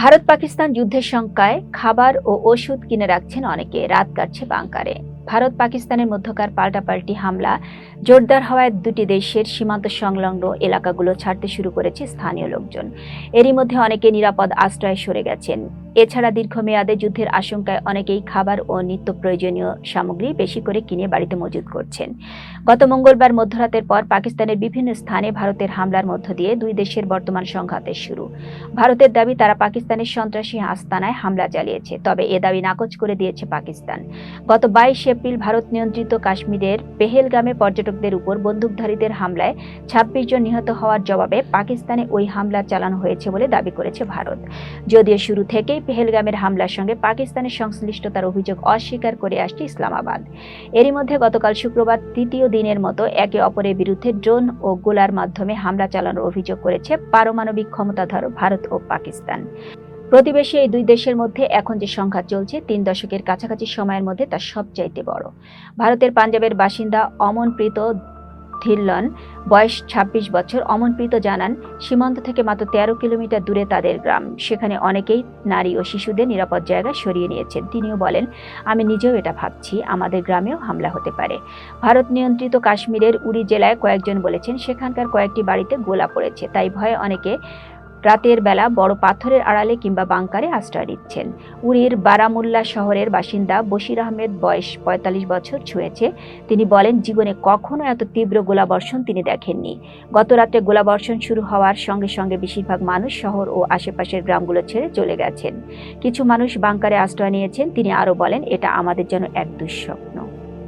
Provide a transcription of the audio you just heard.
ভারত পাকিস্তান যুদ্ধের শঙ্কায় খাবার ও ওষুধ কিনে রাখছেন অনেকে। রাত কাটছে বাংকারে। ভারত পাকিস্তানের মধ্যকার পাল্টাপাল্টি হামলা জোরদার হওয়ায় দুটি দেশের সীমান্ত সংলগ্ন এলাকাগুলো ছাড়তে শুরু করেছে স্থানীয় লোকজন। এরই মধ্যে অনেকে নিরাপদ আশ্রয়ে সরে গেছেন। এছাড়া দীর্ঘমেয়াদে যুদ্ধের আশঙ্কায় অনেকেই খাবার ও নিত্য প্রয়োজনীয় সামগ্রী বেশি করে কিনে বাড়িতে মজুত করছেন। গত মঙ্গলবার মধ্যরাতের পর পাকিস্তানের বিভিন্ন স্থানে ভারতের হামলার মধ্য দিয়ে দুই দেশের বর্তমান সংঘাতের শুরু। ভারতের দাবি, তারা পাকিস্তানের সন্ত্রাসী আস্তানায় হামলা চালিয়েছে, তবে এ দাবি নাকচ করে দিয়েছে পাকিস্তান। গত বাইশ এপ্রিল ভারত নিয়ন্ত্রিত কাশ্মীরের পেহেলগামে পর্যটকদের উপর বন্দুকধারীদের হামলায় ছাব্বিশ জন নিহত হওয়ার জবাবে পাকিস্তানে ওই হামলা চালানো হয়েছে বলে দাবি করেছে ভারত। যদিও শুরু থেকেই পেহেলগামের হামলার সঙ্গে পাকিস্তানের সংশ্লিষ্টতার অভিযোগ অস্বীকার করে আসছে ইসলামাবাদ। এরই মধ্যে গতকাল শুক্রবার তৃতীয় দিনের মতো একে অপরের বিরুদ্ধে ড্রোন ও গোলার মাধ্যমে হামলা চালানোর অভিযোগ করেছে পারমাণবিক ক্ষমতাধর ভারত ও পাকিস্তান। প্রতিবেশী এই দুই দেশের মধ্যে এখন যে সংঘাত চলছে, তিন দশকের কাছাকাছি সময়ের মধ্যে তা সবচাইতে বড়। ভারতের পাঞ্জাবের বাসিন্দা অমনপ্রীত ধিল্লন, বয়স ২৬ বছর। অমনপ্রীত জানান, সীমান্ত থেকে মাত্র তেরো কিলোমিটার দূরে তাদের গ্রাম। সেখানে অনেকেই নারী ও শিশুদের নিরাপদ জায়গা সরিয়ে নিয়েছেন। তিনিও বলেন, আমি নিজেও এটা ভাবছি, আমাদের গ্রামেও হামলা হতে পারে। ভারত নিয়ন্ত্রিত কাশ্মীরের উড়ি জেলায় কয়েকজন বলেছেন, সেখানকার কয়েকটি বাড়িতে গোলা পড়েছে। তাই ভয়ে অনেকে রাতের বেলা বড় পাথরের আড়ালে কিংবা বাংকারে আশ্রয় নিচ্ছেন। উড়ির বারামুল্লা শহরের বাসিন্দা বশির আহমেদ বয়স পঁয়তাল্লিশ বছর ছুঁয়েছে। তিনি বলেন, জীবনে কখনো এত তীব্র গোলাবর্ষণ তিনি দেখেননি। গত রাত্রে গোলাবর্ষণ শুরু হওয়ার সঙ্গে সঙ্গে বেশিরভাগ মানুষ শহর ও আশেপাশের গ্রামগুলো ছেড়ে চলে গেছেন। কিছু মানুষ বাংকারে আশ্রয় নিয়েছেন। তিনি আরও বলেন, এটা আমাদের জন্য এক দুঃস্বপ্ন।